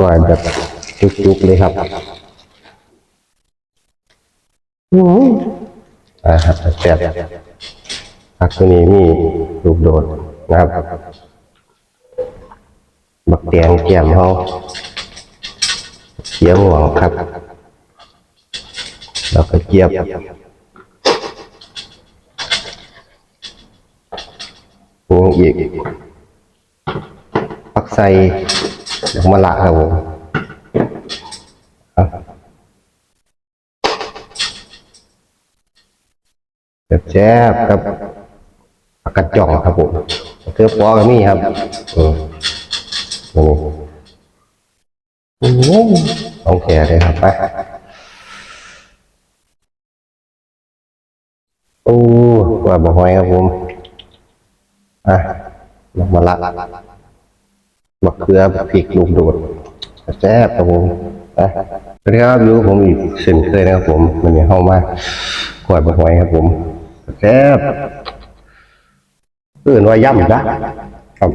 ก่อยแบบจุกๆเลยครับอ่าครับแซ่บผักตัวนี้มีลูกโดดนะครับบักแดงแก้มเฮาเขียวหวงครับ แล้วก็เจียบปรุงอีกผักใส่ มะละครับผมครับแซ่บครับผักกระจ่องครับผมเกลือปอก็มีครับอืมนี่อืมของแก่เลยครับไปโอ้ว่าบ่หอยครับผมอะลงมาละ บักเขือพริกลูกโดดแซ่บครับผมอะสวัสดีครับอยู่กับผมอีกเช่นเคยนะครับผมวันเนี้เข้ามากว่าบ่หอยครับผมแซ่บเอื่นว่าย่ำจ้ะครับ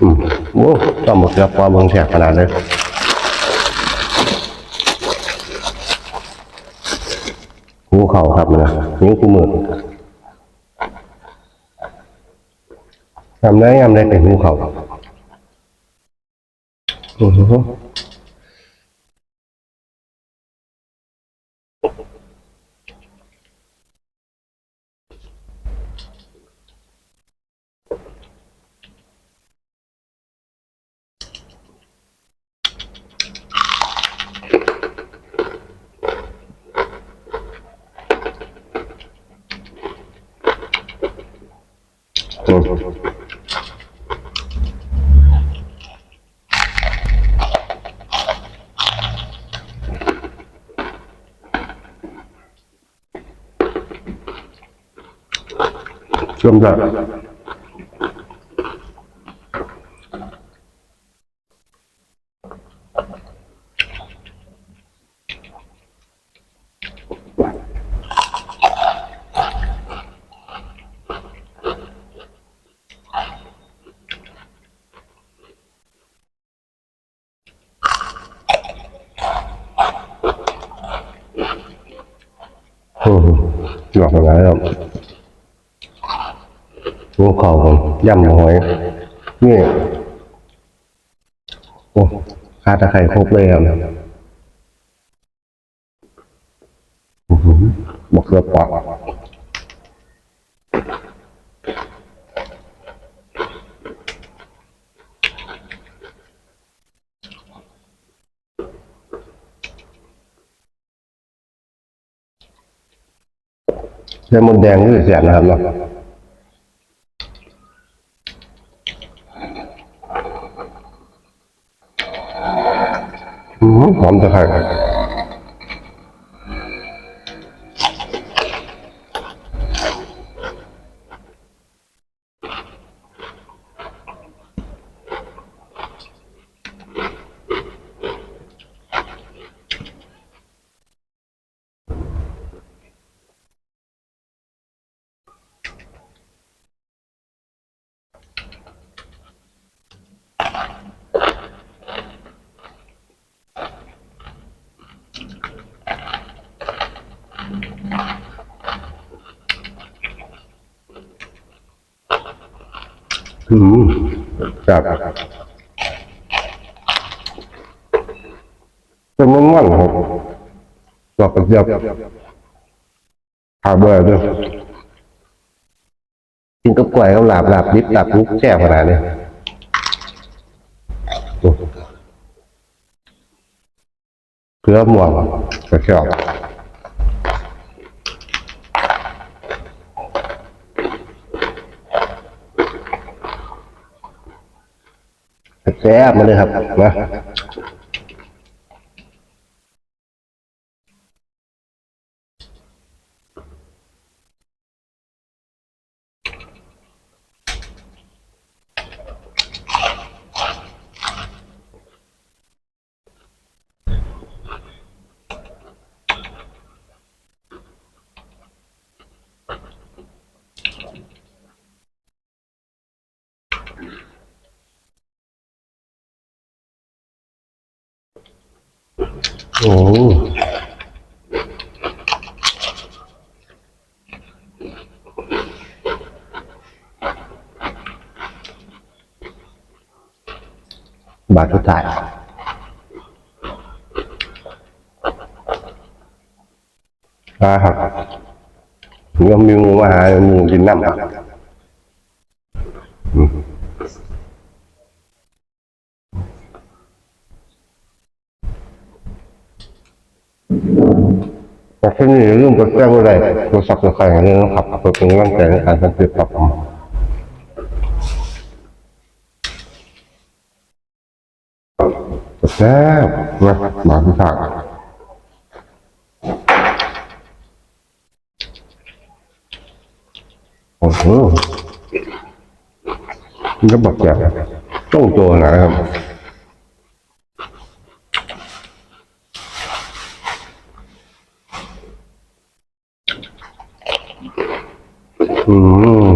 อืมโอ้ต้องบักเขือพอเบิ่งแซ่บขนาดเลยหูเข่าครับนะนิ้วคู่มือ ทำได้ยำได้เป็นหูเขาอือ หืออืมชมจ้ะอืมหลอกอะไรครับหูเข่าผมย่ำหอยนี่โอ้คาตะไคร่ครบเลยครับอือหือบอกเสือปอกใช้มดแดงด้วยเสียนะครับเนาะ อืมห อืมจับเป็นมันมันครับดอกกระเจี๊ยบหาเบอร์ด้วยกินกับกล้วยกับหลาบหลาบดิบหลาบทุกแซ่บขนาดนี้เกลือม่วงกระเจี๊ยบ แซ่บมาเลยครับนะ โอ้บาทสุดท้ายอ่าครับยังมีงูมาหางูกินน้ำครับ แต่ที่นี่เรื่องกดแก้อะไรตัวสับตัวใครเรื่องขับตัวเป็นร่างกายในการสังเกตครับผมแซ่บนะหมาพิธาโอ้โหนี่ก็บอกแกต้องตัวนะครับ อืม